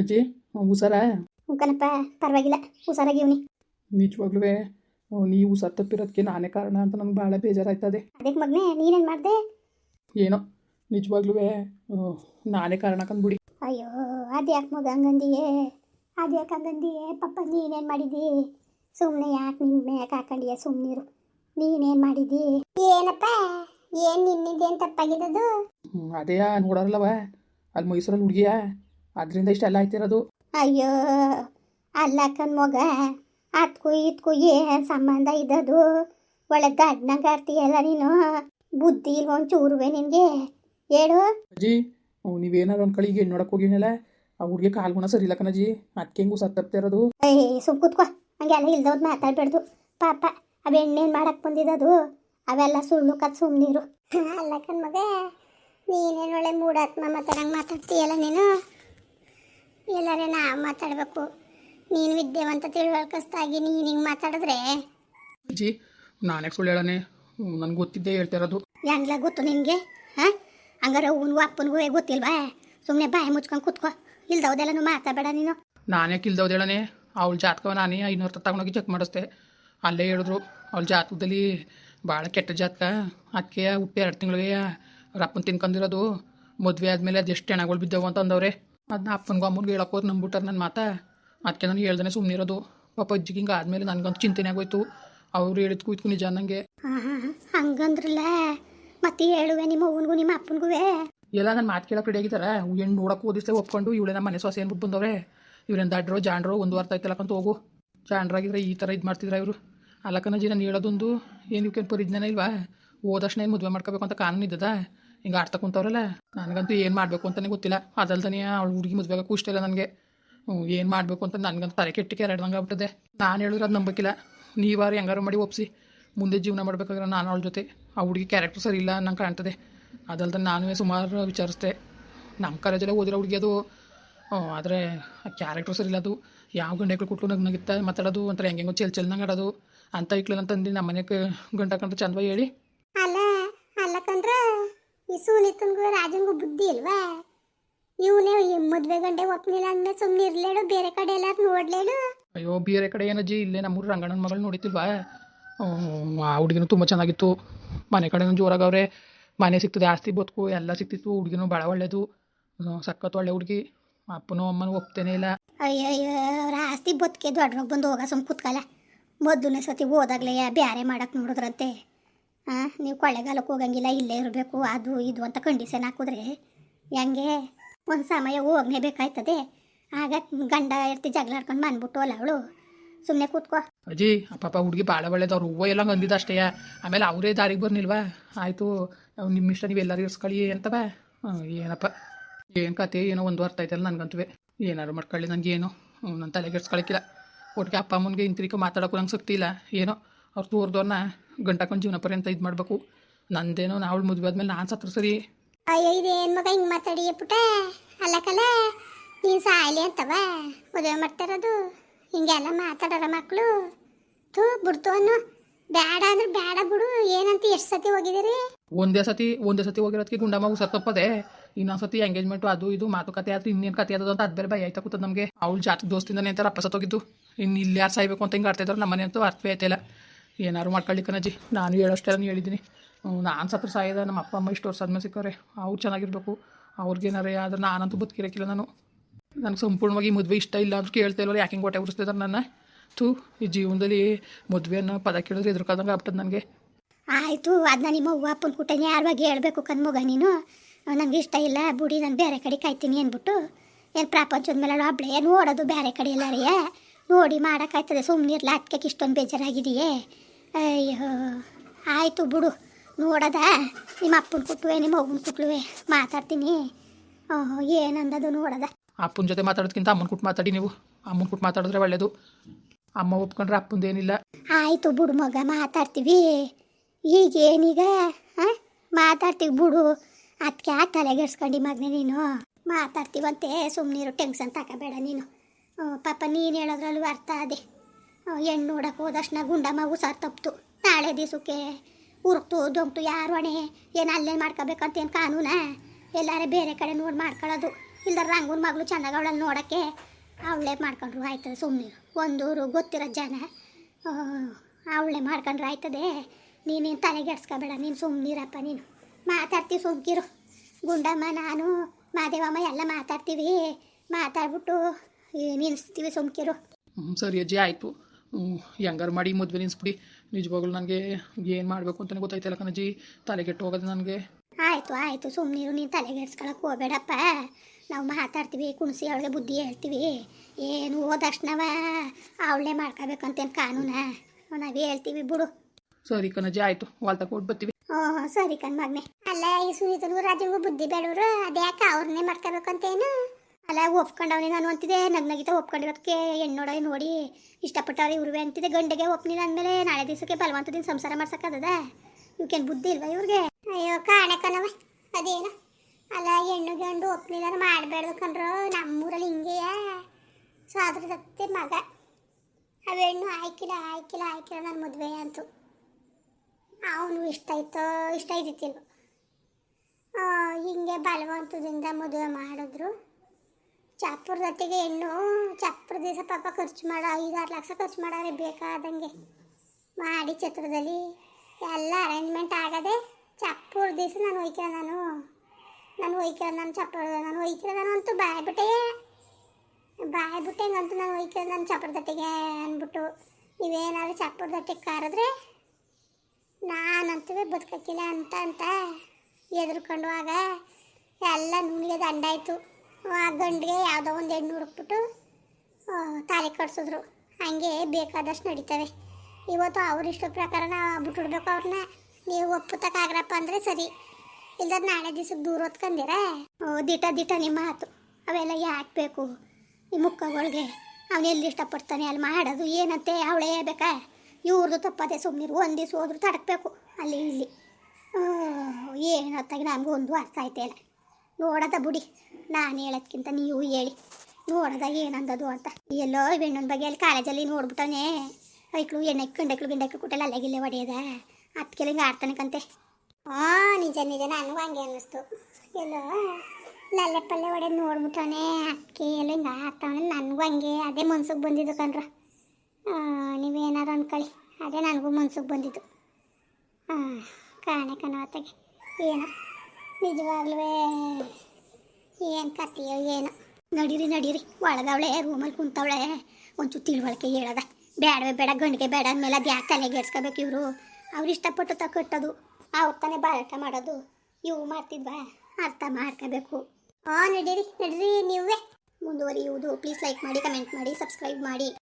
ಅಜ್ಜಿ ಹುಷಾರ? ಮುಖನಪ್ಪ ಪರವಾಗಿಲ್ಲ. ಹುಷಾರಾಗಿವ್ನಿ ನಿಜವಾಗ್ಲೂ ನೀವು ಸತ್ತಪ್ಪಿರೋದಕ್ಕೆ ತಪ್ಪಿರೋದಕ್ಕೆ ನಾನೇ ಕಾರಣ ಅಂತ ನನಗೆ ಭಾಳ ಬೇಜಾರಾಯ್ತದೆ ಅದಕ್ಕೆ ಮಗನೇ ನೀನೇನು ಮಾಡಿದೆ? ಏನೋ ನಿಜವಾಗ್ಲೂ ನಾನೇ ಕಾರಣ ಕಂದ್ಬಿಡಿ. ಅಯ್ಯೋ ಅದ್ಯಾಕೆ ಮಗ ಹಂಗಂದಿಯೇ? ಅದ್ಯಾಕೆ ಹಂಗಂದಿಯೇ? ಪಪ್ಪ ನೀನೇನು ಮಾಡಿದಿ ಸುಮ್ಮನೆ ಯಾಕೆ ನಿನ್ನ ಮ್ಯಾಕ್ ಹಾಕೊಂಡಿಯ ಸುಮ್ಮನಿರು ನೀನೇನು ಮಾಡಿದಿ ಏನಪ್ಪ? ಏನು ನಿನ್ನಿದೇನು ತಪ್ಪಾಗಿದ್ದದು? ಅದೇ ನೋಡೋರಲ್ಲವ ಅಲ್ಲಿ ಮೈಸೂರಲ್ಲಿ ಹುಡುಗಿಯ? ಅದರಿಂದ ಇಷ್ಟೆಲ್ಲ ಆಯ್ತಿರೋದು? ಅಯ್ಯೋ ಅಲ್ಲಕ್ಕನ್ ಮಗ ಅದಕ್ಕೂ ಇದಕ್ಕೂ ಏನು ಸಂಬಂಧ ಇದ್ದದು ಒಳ್ಳೆ ದಡ್ನಂಗ ಆಡ್ತೀಯಲ್ಲ ನೀನು? ಬುದ್ಧಿ ಇಲ್ವ ಒಂಚೂರುವೆ ನಿನಗೆ? ಹೇಳು. ಅಜ್ಜಿ ನೀವೇನಾದ್ರು ಒಂದು ಕಳಿಗೆ ನೋಡಕ್ಕೆ ಹೋಗಿನಲ್ಲ ಆ ಹುಡುಗಿ ಕಾಲ್ಗುಣ ಸರಿ ಇಲ್ಲ ಕಣಜ್ಜಿ ಅದಕ್ಕೆ ಹೆಂಗೂ ತಪ್ತಿರೋದು ಏಯ್ ಸುಮ್ ಕೂತ್ಕೋ. ಹಂಗೆಲ್ಲ ಇಲ್ದವ್ದು ಮಾತಾಡ್ಬೇಡ್ದು. ಪಾಪ ಅವ ಎಣ್ಣೆನ್ ಮಾಡಕ್ ಬಂದಿದ್ದದು ಅವೆಲ್ಲ ಸುಳ್ಳು ಕತ್ ಸುಮ್ಮನಿರು ಅಲ್ಲ ಕಣ್ ಮಗ ನೀನೇನು ಒಳ್ಳೆ ಮೂಡಾತ್ಮ ಮಾತಾಡಂಗೆ ಮಾತಾಡ್ತೀಯಲ್ಲ ನೀನು? ಎಲ್ಲರೇ ನಾ ಮಾತಾಡಬೇಕು. ನೀನು ವಿದ್ಯಾವಂತ ತಿಳುವಳ್ಕಸ್ತಾಗಿ ನೀನು ಹಿಂಗೆ ಮಾತಾಡಿದ್ರೆ? ಅಜ್ಜಿ ನಾನೇ ಸುಳ್ಳು ಹೇಳನೆ ನನಗೆ ಗೊತ್ತಿದ್ದೇ ಹೇಳ್ತಿರೋದು ಹೆಂಗ್ಲ ಗೊತ್ತು ನಿನಗೆ? ಹಾಂ? ಹಂಗಾರೆ ಅವ್ವನಿಗೂ ಅಪ್ಪನಿಗೂ ಗೊತ್ತಿಲ್ವಾ? ಸುಮ್ಮನೆ ಬಾಯಿ ಮುಚ್ಕೊಂಡು ಕೂತ್ಕೋ. ಇಲ್ದವ್ದೆಲ್ಲನೂ ಮಾತಾಡಬೇಡ ನೀನು. ನಾನೇ ಕಿಲ್ದವ್ದು ಹೇಳನೆ ಅವಳ ಜಾತಕ ನಾನೇ ಐನೂರು ರೂಪಾಯಿ ತಗೊಂಡೋಗಿ ಚೆಕ್ ಮಾಡಿಸ್ದೆ. ಅಲ್ಲೇ ಹೇಳಿದ್ರು ಅವಳ ಜಾತಕದಲ್ಲಿ ಭಾಳ ಕೆಟ್ಟ ಜಾತಕ. ಅದಕ್ಕೆ ಹುಟ್ಟಿ ಎರಡು ತಿಂಗಳಿಗೆ ಅವ್ರ ಅಪ್ಪನ ತಿನ್ಕೊಂಡಿರೋದು ಮದುವೆ ಆದಮೇಲೆ ಅದೆಷ್ಟು ಹೆಣಗಳು ಬಿದ್ದವು ಅಂತ ಅಂದವ್ರೆ ಅದನ್ನ ಅಪ್ಪನಿಗೂ ಅಮ್ಮನಿಗೂ ಹೇಳಕ್ಕೋದು ನಂಬಿಟ್ಟಾರೆ ನನ್ನ ಮಾತಾ. ಅದಕ್ಕೆ ನಾನು ಹೇಳ್ದೆ ಸುಮ್ಮನೆ ಇರೋದು ಪಾಪ ಅಜ್ಜಿಗೆ ಹಿಂಗೆ ಆದಮೇಲೆ ನನಗಂತೂ ಚಿಂತೆನೇ ಆಗೋಯ್ತು. ಅವ್ರು ಹೇಳಿದ್ಕು ಕೂತ್ಕು ನಿಜ ನನಗೆ ಹಂಗಂದ್ರಲ್ಲ? ಮತ್ತೆ ಹೇಳುವೆ ನಿಮ್ಮ ಅವ್ವನಿಗೂ ನಿಮ್ಮ ಅಪ್ಪನಿಗೂ ಎಲ್ಲ ನನ್ನ ಮಾತು ಕೇಳಕ್ಕೆ ರೆಡಿ ಆಗಿದ್ದಾರೆ ಹೆಣ್ಣು ನೋಡಕ್ಕೆ ಓದಿಸ್ತೇವೆ ಒಪ್ಕೊಂಡು ಇವಳೆ ನಮ್ಮ ಮನೆ ಸೊಸೆ ಅಂದ್ಬಿಟ್ಟು ಬಂದವ್ರೆ. ಇವ್ರೇನು ದಡ್ರೋ ಜಾಂಡ್ರೋ ಒಂದು ವಾರ ಆಯ್ತಲ್ಲಕ್ಕಂತ ಹೋಗು. ಜಾಂಡ್ರಾಗಿದ್ರೆ ಈ ಥರ ಇದು ಮಾಡ್ತಿದ್ರೆ ಇವರು. ಅಲ್ಲಕ್ಕನಜಿ ನಾನು ಹೇಳೋದೊಂದು ಏನು ಇವಕ್ಕೇನು ಪರಿಜ್ಞಾನ ಇಲ್ವಾ? ಓದಷ್ಟೇ ಮದುವೆ ಮಾಡ್ಕೋಬೇಕು ಅಂತ ಕಾನೂನು ಇದ್ದದ? ಹಿಂಗೆ ಆಡ್ತಾ ಕುಂತವ್ರಲ್ಲ? ನನಗಂತೂ ಏನು ಮಾಡಬೇಕು ಅಂತಲೇ ಗೊತ್ತಿಲ್ಲ. ಅದಲ್ದನೇ ಅವಳು ಹುಡುಗಿ ಮದುವೆ ಆಗೋಕ್ಕೂ ಇಷ್ಟ ಇಲ್ಲ ನನಗೆ. ಏನು ಮಾಡಬೇಕು ಅಂತ ನನಗಂತೂ ತಲೆ ಕೆಟ್ಟಿಗೆ ಎರಡ್ದಂಗೆ ಆಗ್ಬಿಟ್ಟಿದೆ. ನಾನು ಹೇಳಿದ್ರೆ ಅದು ನಂಬಕ್ಕಿಲ್ಲ ನೀವಾರು ಹೆಂಗಾರು ಮಾಡಿ ಒಪ್ಸಿ. ಮುಂದೆ ಜೀವನ ಮಾಡ್ಬೇಕಾದ್ರೆ ನಾನು ಅವಳ ಜೊತೆ. ಆ ಹುಡುಗಿ ಕ್ಯಾರೆಕ್ಟರ್ ಸರಿ ಇಲ್ಲ ನಂಗೆ ಕಾಣ್ತದೆ. ಅದಲ್ದ ನಾನು ಸುಮಾರು ವಿಚಾರಿಸ್ದೆ. ನಮ್ಮ ಕಾಲೇಜಲ್ಲೇ ಓದಿರೋ ಹುಡುಗಿ ಅದು ಆದರೆ ಆ ಕ್ಯಾರೆಕ್ಟರ್ ಸರಿ ಇಲ್ಲ ಅದು. ಯಾವ ಗಂಡೆಗಳು ಕೊಟ್ಟು ನಗ್ ನಗಿತ್ತ ಮಾತಾಡೋದು ಒಂಥರ ಹೆಂಗೆಂಗೋ ಚೆಲ್ ಚೆಲ್ನಂಗೆ ಆಡೋದು. ಅಂತ ಇಕ್ಲಿಲ್ಲ ಅಂತಂದು ನಮ್ಮ ಮನೆಗೆ ಗಂಟೆ ಕಂಡು ಚಂದವಾಗಿ ಹೇಳಿ. ಈ ಸೂನಿತನ್ಗೂ ರಾಜನ್ಗೂ ಬುದ್ಧಿ ಇಲ್ವಾ? ಇವನೇ ಮದ್ವೆ ಗಂಡೆ ಒಪ್ಪಲಿಲ್ಲ ಅಂದ್ಮೇಲೆ ಸುಮ್ಮನೆ ಇರ್ಲೇಳು ಬೇರೆ ಕಡೆ ಎಲ್ಲಾರು ನೋಡ್ಲೇಳು ಅಯ್ಯೋ ಬೇರೆ ಕಡೆ ಏನಜ್ಜಿ ಇಲ್ಲೇ ನಮ್ಮೂರು ರಂಗಣ್ಣನ ಮಗಳು ನೋಡಿತಿಲ್ವಾ ಆ ಹುಡುಗಿನೂ ತುಂಬ ಚೆನ್ನಾಗಿತ್ತು. ಮನೆ ಕಡೆನೂ ಜೋರಾಗವ್ರೆ. ಮನೆ ಸಿಗ್ತದೆ ಆಸ್ತಿ ಬದುಕು ಎಲ್ಲ ಸಿಕ್ತಿತ್ತು. ಹುಡುಗಿನೂ ಭಾಳ ಒಳ್ಳೇದು. ಸಖತ್ ಒಳ್ಳೆ ಹುಡುಗಿ. ಅಪ್ಪನೂ ಅಮ್ಮನೂ ಒಪ್ತೇನೆ ಇಲ್ಲ. ಅಯ್ಯಯ್ಯೋ ಅವ್ರ ಆಸ್ತಿ ಬದುಕೆ ದೊಡ್ಡವಾಗ ಬಂದು ಹೋಗ ಸುಮ್ ಕೂತ್ಕಲ್ಲ. ಮೊದಲನೇ ಸತಿ ಹೋದಾಗ್ಲೇ ಬ್ಯಾರೆ ಮಾಡಕ್ಕೆ ನೋಡಿದ್ರಂತೆ. ನೀವು ಕೊಳ್ಳೆಗಾಲಕ್ಕೆ ಹೋಗಂಗಿಲ್ಲ, ಇಲ್ಲೇ ಇರಬೇಕು, ಅದು ಇದು ಅಂತ ಕಂಡೀಷನ್ ಹಾಕಿದ್ರೆ ಹೆಂಗೆ? ಒಂದು ಸಮಯ ಹೋಗನೇ ಬೇಕಾಯ್ತದೆ. ಆಗ ಗಂಡ ಇರ್ತಿ ಜಗಳಾಡ್ಕೊಂಡು ಬಂದ್ಬಿಟ್ಟು ಅಲ್ಲ ಅವಳು. ಸುಮ್ಮನೆ ಕೂತ್ಕೋ. ಅಜ್ಜಿ ಪಾಪ ಹುಡುಗಿ ಭಾಳ ಒಳ್ಳೇದು ಅವ್ರು ಹೂವು ಎಲ್ಲ ಅಂದಿದ್ದು ಅಷ್ಟೇ. ಆಮೇಲೆ ಅವರೇ ದಾರಿಗೆ ಬರ್ನಿಲ್ವಾ? ಆಯಿತು ನಿಮ್ಮ ಇಷ್ಟ, ನೀವು ಎಲ್ಲರೂ ಇರ್ಸ್ಕೊಳ್ಳಿ ಅಂತವ? ಏನಪ್ಪ? ಏನು ಕತೆ, ಏನೋ ಒಂದು ಅರ್ಥ ಆಯ್ತಲ್ಲ ನನಗಂತೂ ಏನಾರು ಮಾಡ್ಕೊಳ್ಳಿ ನನಗೇನು ನನ್ನ ತಲೆಗೆ ಇರ್ಸ್ಕೊಳಕ್ಕಿಲ್ಲ ಒಟ್ಟಿಗೆ ಅಪ್ಪ ಅಮ್ಮನಿಗೆ ಇಂತಿರಿಕೆ ಮಾತಾಡೋಕ್ಕೂ ನಂಗೆ ಸಿಗ್ತಿಲ್ಲ ಏನೋ? ಅವ್ರು ತೋರ್ದವ್ರನ್ನ ಗಂಟಾಕೊಂಡು ಜೀವನ ಪರ್ಯಂತ ಇದು ಮಾಡಬೇಕು. ನಂದೇನೋ ನಾವಳು ಮದುವೆ ಆದ್ಮೇಲೆ ನಾನು ಸತ್ರ ಸರಿ. ಅಯ್ಯೋ ಇದೇನು ಮಗ ಹಿಂಗೆ ಮಾತಾಡಿ ಪುಟ? ಅಲ್ಲಕಲ್ಲ ನೀನು ಸಾಯ್ಲಿ ಅಂತವ? ಮದುವೆ ಮಾಡ್ತಾರದು. ಹಿಂಗೆಲ್ಲ ಮಾತಾಡೋರ ಮಕ್ಕಳು ತೂ ಬಿಡ್ತು ಅನ್ನು. ಬೇಡ ಅಂದ್ರೆ ಬೇಡ ಬಿಡು. ಏನಂತ ಎಷ್ಟು ಸತಿ ಹೋಗಿದ್ದೀರಿ? ಒಂದೇ ಸತಿ ಒಂದೇ ಸತಿ ಹೋಗಿರೋದಕ್ಕೆ ಗುಂಡಮ್ಮ ಉಸರ್ ತಪ್ಪದೆ ಇನ್ನೊಂದು ಸತಿ ಎಂಗೇಜ್ಮೆಂಟು ಅದು ಇದು ಮಾತುಕತೆ ಆದ್ರೆ ಇನ್ನೇನು ಕತೆ ಆದದ ಅಂತ ಅದು ಬೇರೆ ಭಯ ಆಯ್ತಾ ಕೂತದ ನಮಗೆ. ಅವ್ಳು ಜಾತಿ ದೋಸ್ತಿಂದ ಅಂತಾರೆ ಅಪ್ಪ ಸತ್ತೋಗಿದ್ದು. ಇನ್ನು ಇಲ್ಲಿ ಯಾರು ಸಾಯ್ಬೇಕು ಅಂತ ಹಿಂಗೆ ಆಡ್ತಾ ಇದ್ದಾರೆ ಅಂತೂ ಅರ್ಥವೇ ಆಯ್ತಿಲ್ಲ ಏನಾರು ಮಾಡ್ಕೊಳ್ಳಿ ಕಣಜ್ಜಿ. ನಾನು ಹೇಳೋಷ್ಟೆಲ್ಲ ಹೇಳಿದ್ದೀನಿ. ನಾನು ಸತ್ರ ಸಾಯದ, ನಮ್ಮ ಅಪ್ಪ ಅಮ್ಮ ಇಷ್ಟು ವರ್ಷ ಆದ್ಮೇಲೆ ಸಿಕ್ಕವ್ರೆ ಅವ್ರು ಚೆನ್ನಾಗಿರ್ಬೇಕು. ಅವ್ರಿಗೇನಾರೇ ಆದ್ರೆ ನಾನಂತೂ ಬದುಕಿರಕ್ಕಿಲ್ಲ ನಾನು. ನನಗೆ ಸಂಪೂರ್ಣವಾಗಿ ಮದುವೆ ಇಷ್ಟ ಇಲ್ಲ ಅಂತ ಕೇಳ್ತಾ ಇಲ್ಲ ಯಾಕೆ ಹೊಟ್ಟೆ ಉರಿಸ್ತಿದ್ದಾರೆ ನನ್ನ? ಥೂ, ಈ ಜೀವನದಲ್ಲಿ ಅನ್ನೋ ಪದ ಕೇಳಿದ್ರೆ ಎದುರ್ಕಾದಂಗೆ ಆಗ್ತದೆ ನನಗೆ. ಆಯಿತು ಅದನ್ನ ನಿಮ್ಮ ಅವ್ವ ಅಪ್ಪನ ಕುಟನೆ ಯಾರ ಹೇಳ್ಬೇಕು ಹೇಳಬೇಕು ಮಗ ನೀನು. ನನಗೆ ಇಷ್ಟ ಇಲ್ಲ, ಬುಡಿ ನಾನು ಬೇರೆ ಕಡೆ ಕಾಯ್ತೀನಿ ಅಂದ್ಬಿಟ್ಟು. ಏನು ಪ್ರಪಂಚದ ಮೇಲೆ ಒಬ್ಳೆ ನೋಡೋದು ಬೇರೆ ಕಡೆ ಎಲ್ಲಾರಿಯ. ನೋಡಿ ಮಾಡೋಕ್ಕಾಯ್ತದೆ ಸುಮ್ಮನೆ ಇರಲ್ಲ ಅದಕ್ಕೆ ಇಷ್ಟೊಂದು ಬೇಜಾರಾಗಿದೆಯೇ. ಅಯ್ಯೋ ಆಯಿತು ಬಿಡು. ನೋಡದ? ನಿಮ್ಮ ಅಪ್ಪನ ಕುಟ್ಲುವೆ ನಿಮ್ಮ ಅವ್ನ ಕುಟ್ಲುವೆ. ಮಾತಾಡ್ತೀನಿ. ಓಹ್ ಏನಂದದು ನೋಡದ? ಅಪ್ಪನ ಜೊತೆ ಮಾತಾಡೋದಕ್ಕಿಂತ ಅಮ್ಮನ ಕುಟ್ಟು ಮಾತಾಡಿ ನೀವು. ಅಮ್ಮನ ಕುಟ್ಟು ಮಾತಾಡಿದ್ರೆ ಒಳ್ಳೇದು. ಅಮ್ಮ ಒಪ್ಕೊಂಡ್ರೆ ಅಪ್ಪಂದೇನಿಲ್ಲ. ಆಯಿತು ಬಿಡು ಮಗ ಮಾತಾಡ್ತೀವಿ. ಈಗೇನೀಗ ಹಾಂ ಮಾತಾಡ್ತೀವಿ ಬಿಡು. ಅದಕ್ಕೆ ಆ ತಲೆಗೆಡ್ಸ್ಕೊಂಡು ಮಗನೇ ನೀನು. ಮಾತಾಡ್ತೀವಂತೆ ಸುಮ್ಮನಿರು ಟೆನ್ಷನ್ ತಗೋಬೇಡ ನೀನು. ಪಾಪ ನೀನು ಹೇಳೋದ್ರಲ್ಲೂ ಅರ್ಥ ಅದೇ ಹೆಣ್ಣು ನೋಡಕ್ಕೆ ಹೋದಷ್ಟನ್ನ ಗುಂಡಮ್ಮ ಸಾರ್ ತಪ್ತು. ನಾಳೆ ದಿವಸಕ್ಕೆ ಉರುಕ್ತು ದೊಂಕ್ತು ಯಾರು ಹೊಣೆ ಏನು ಅಲ್ಲೇ ಮಾಡ್ಕೋಬೇಕಂತ ಏನು ಕಾನೂನ? ಎಲ್ಲಾರೇ ಬೇರೆ ಕಡೆ ನೋಡಿ ಮಾಡ್ಕೊಳ್ಳೋದು ಇಲ್ಲ ರಂಗೂನ ಮಗಳು ಚೆನ್ನಾಗಿ ಅವಳಲ್ಲಿ ನೋಡೋಕ್ಕೆ ಅವಳೇ ಮಾಡ್ಕೊಂಡ್ರು ಆಯ್ತದೆ ಸುಮ್ಮನೆ ಒಂದೂರು ಗೊತ್ತಿರೋ ಜನ. ಅವಳೇ ಮಾಡ್ಕೊಂಡ್ರು ಆಯ್ತದೆ. ನೀನೇನು ತಲೆಗೆಡ್ಸ್ಕೊಬೇಡ ನೀನು ಸುಮ್ಮನಿರಪ್ಪ ನೀನು. ಮಾತಾಡ್ತೀವಿ ಸುಮ್ಕಿರು. ಗುಂಡಮ್ಮ ನಾನು ಮಾದೇವಮ್ಮ ಎಲ್ಲ ಮಾತಾಡ್ತೀವಿ. ಮಾತಾಡ್ಬಿಟ್ಟು ಈ ನಿಲ್ಲಿಸ್ತೀವಿ ಸುಮ್ಕಿರು. ಸರಿ ಅಜ್ಜಿ, ಆಯಿತು. ಹೆಂಗಾರು ಮಾಡಿ ಮದುವೆ ನಿನ್ಸ್ಬಿಡಿ ನಿಜವಾಗ್ಲು ನನಗೆ ಏನು ಮಾಡಬೇಕು ಅಂತ ಗೊತ್ತಾಯ್ತಲ್ಲ ಕಣಜಿ. ತಲೆಗೆಟ್ಟು ಹೋಗೋದು ನನಗೆ. ಆಯಿತು ಆಯಿತು. ಸುಮ್ಮನಿರು ನೀನು ತಲೆಗೆಡ್ಸ್ಕೊಳಕ್ಕೆ ಹೋಗಬೇಡಪ್ಪ. ನಾವು ಮಾತಾಡ್ತೀವಿ ಕುಣಿಸಿ ಅವಳಿಗೆ ಬುದ್ಧಿ ಹೇಳ್ತೀವಿ. ಏನು ಹೋದಕ್ಷಣವ ಅವಳೇ ಮಾಡ್ಕೋಬೇಕಂತೇನು ಕಾನೂನ? ನಾವು ಹೇಳ್ತೀವಿ ಬಿಡು. ಸರಿ ಕಣಜಿ ಆಯಿತು. ವಾಲ್ತ ಕೊಟ್ಟು ಬರ್ತೀವಿ. ಓ ಸರಿ ಕಣ್ಮಗ್ನೆ ಅಲ್ಲ ಈ ಸುನೀತನಿಗೂ ರಾಜನಿಗೂ ಬುದ್ಧಿ ಬೇಡವರು ಅದ್ಯಾಕೆ ಅವ್ರನ್ನೇ ಮಾಡ್ಕೋಬೇಕಂತೇನು? ಅಲ್ಲ ಒಪ್ಕೊಂಡವನಿ ನಾನು ಅಂತಿದೆ ನಗ್ ನಗಿತ ಒಪ್ಕೊಂಡಿರೋದಕ್ಕೆ ಹೆಣ್ಣೋಡ ನೋಡಿ ಇಷ್ಟಪಟ್ಟವ್ರಿ ಇವ್ರುವೆ ಅಂತಿದೆ ಗಂಡಿಗೆ ಒಪ್ನಿಲ್ಲ ಅಂದಮೇಲೆ ನಾಳೆ ದಿವಸಕ್ಕೆ ಬಲವಂತದಿಂದ ಸಂಸಾರ ಮಾಡ್ಸಕ್ಕದ ಇವಕ್ಕೇನು ಬುದ್ಧಿ ಇಲ್ವಾ ಇವ್ರಿಗೆ? ಅಯ್ಯೋ ಕಾಣಕನವ ಅದೇನು. ಅಲ್ಲ ಹೆಣ್ಣು ಗಂಡು ಒಪ್ನಿಲ್ಲ ಮಾಡಬೇಡ್ದು ಕಣ್ರು, ನಮ್ಮೂರಲ್ಲಿ ಹಿಂಗೆಯ? ಸಾದ್ರ ಸತ್ತೆ ಮಗ. ಆ ಹೆಣ್ಣು ಆಯ್ಕಿಲ್ಲ ಆಯ್ಕಿಲ್ಲ ಆಯ್ಕಿಲ್ಲ ನನ್ನ ಮದುವೆ ಅಂತು. ಅವನು ಇಷ್ಟ ಆಯ್ತೋ, ಇಷ್ಟ ಇದ್ದಿತ್ತಿಲ್ವ. ಹಿಂಗೆ ಬಲವಂತದಿಂದ ಮದುವೆ ಮಾಡಿದ್ರು. ಚಾಪುರದಟ್ಟಿಗೆ ಹೆಣ್ಣು, ಚಾಪುರ್ ದಿವಸ ಪಾಪ ಖರ್ಚು ಮಾಡೋ ಐದಾರು ಲಕ್ಷ ಖರ್ಚು ಮಾಡೋರೆ ಬೇಕಾದಂಗೆ. ಮಾಡಿ ಛತ್ರದಲ್ಲಿ ಎಲ್ಲ ಅರೇಂಜ್ಮೆಂಟ್ ಆಗದೆ ಚಾಪುರ್ ದಿವಸ ನಾನು ಒಯ್ಕಿರ ನಾನು. ನಾನು ಒಯ್ಕಿರ ನಾನು ಚಾಪುರ, ನಾನು ಒಯ್ಕಿರೋ ನಾನು ಅಂತೂ ಬಾಯ್ಬಿಟ್ಟೆ. ಹಂಗಂತೂ ನಾನು ಒಯ್ಕಿರೋ ನಾನು ಚಾಪುರದಟ್ಟಿಗೆ ಅಂದ್ಬಿಟ್ಟು. ನೀವೇನಾದ್ರು ಚಾಪುರದಟ್ಟಿಗೆ ಕಾರಿದ್ರೆ ನಾನಂತೂ ಬದುಕಕ್ಕಿಲ್ಲ ಅಂತ ಅಂತ ಎದುರ್ಕೊಂಡು ಆಗ ಎಲ್ಲ ನುಣಿಗೆ ದಂಡ ಆಯಿತು ಆ ಗಂಡಿಗೆ ಯಾವುದೋ ಒಂದು ಹೆಣ್ಣು ಹುಡುಕ್ಬಿಟ್ಟು ತಾಲಿ ಕಟ್ಸಿದ್ರು. ಹಂಗೆ ಬೇಕಾದಷ್ಟು ನಡೀತವೆ. ಇವತ್ತು ಅವರಿಷ್ಟು ಪ್ರಕಾರನ ಬಿಟ್ಬಿಡ್ಬೇಕು ಅವ್ರನ್ನ ನೀವು ಒಪ್ಪುತ್ತಕ್ಕಾಗ್ರಪ್ಪ ಅಂದರೆ ಸರಿ. ಇಲ್ಲದ ನಾಳೆ ದಿವ್ಸಕ್ಕೆ ದೂರ ಹೊತ್ಕೊಂಡಿರ ದಿಟ ದಿಟ ನಿಮ್ಮ ಮಾತು. ಅವೆಲ್ಲ ಯಾಕೆ ಬೇಕು? ಈ ಮುಖಗಳಿಗೆ. ಎಲ್ಲಿ ಇಷ್ಟಪಡ್ತಾನೆ, ಅಲ್ಲಿ ಮಾಡೋದು ಏನಂತೆ, ಅವಳೇ ಬೇಕಾ? ಇವ್ರದ್ದು ತಪ್ಪದೆ ಸುಮ್ಮನಿರು ಒಂದು ದಿವ್ಸ ಹೋದ್ರು ತಡಕಬೇಕು. ಅಲ್ಲಿ ಇಲ್ಲಿ. ಏನತ್ತಾಗಿ ನಮಗೂ ಒಂದು ಅರ್ಥ ಆಯ್ತಾ ಇಲ್ಲ. ನೋಡದ ಬುಡಿ, ನಾನು ಹೇಳೋದ್ಕಿಂತ ನೀವು ಹೇಳಿ. ನೋಡದ ಏನಂದದು ಅಂತ. ಎಲ್ಲೋ ಹೆಣ್ಣನ ಬಗ್ಗೆ ಅಲ್ಲಿ ಕಾಲೇಜಲ್ಲಿ ನೋಡ್ಬಿಟ್ಟವನೆ. ಐಕ್ಳು ಎಣ್ಣೆ ಗಂಡಕ್ಳು ಗಿಂಡಕ್ಳು ಕೊಟ್ಟಲ್ಲ ಅಲ್ಲೆಗಿಲ್ಲೇ ಹೊಡೆಯದ ಅದಕ್ಕೆಲ್ಲ ಆಡ್ತಾನಕಂತೆ. ಹಾಂ ನಿಜ ನಿಜ. ನನಗೂ ಹಂಗೆ ಅನ್ನಿಸ್ತು. ಎಲ್ಲೋ ಲಲ್ಲೆ ಪಲ್ಲೆ ಹೊಡೆದು ನೋಡ್ಬಿಟ್ಟವನೇ. ಅದಕ್ಕೆ ಎಲ್ಲ ಹಿಂಗೆ ಆಡ್ತಾವನೆ. ನನಗೂ ಹಂಗೆ. ಅದೇ ಮನ್ಸಿಗೆ ಬಂದಿದ್ದು ಕಣ್ರ. ನೀವೇನಾರು ಅನ್ಕೊಳ್ಳಿ. ಅದೇ ನನಗೂ ಮನ್ಸಿಗೆ ಬಂದಿದ್ದು. ಹಾಂ ಕಾಣೆ ಕನವತ್ತಾಗೆ ಏನೋ. ನಿಜವಾಗ್ಲೂ ಏನು ಕತ್ತೀಯೋ ಏನೋ. ನಡೀರಿ ನಡೀರಿ. ಒಳಗವಳೆ ರೂಮಲ್ಲಿ ಕುಂತವಳೆ. ಒಂಚೂರು ತಿಳುವಳಿಕೆ ಹೇಳದ. ಬೇಡವೇ, ಬೇಡ, ಗಂಡಿಗೆ ಬೇಡ ಅಂದಮೇಲೆ ಅದು ಯಾಕೆ ತಲೆಗೆಡ್ಸ್ಕೋಬೇಕು ಇವರು? ಅವ್ರು ಇಷ್ಟಪಟ್ಟು ತ ಕಟ್ಟೋದು. ಅವ್ರು ತಾನೇ ಬಾರಾಟ ಮಾಡೋದು. ಇವು ಮಾಡ್ತಿದ್ವಾ? ಅರ್ಥ ಮಾಡ್ಕೋಬೇಕು. ಆ, ನಡೀರಿ ನಡೀರಿ ನೀವೇ. ಮುಂದುವರಿಯುವುದು. ಪ್ಲೀಸ್ ಲೈಕ್ ಮಾಡಿ ಕಮೆಂಟ್ ಮಾಡಿ ಸಬ್ಸ್ಕ್ರೈಬ್ ಮಾಡಿ.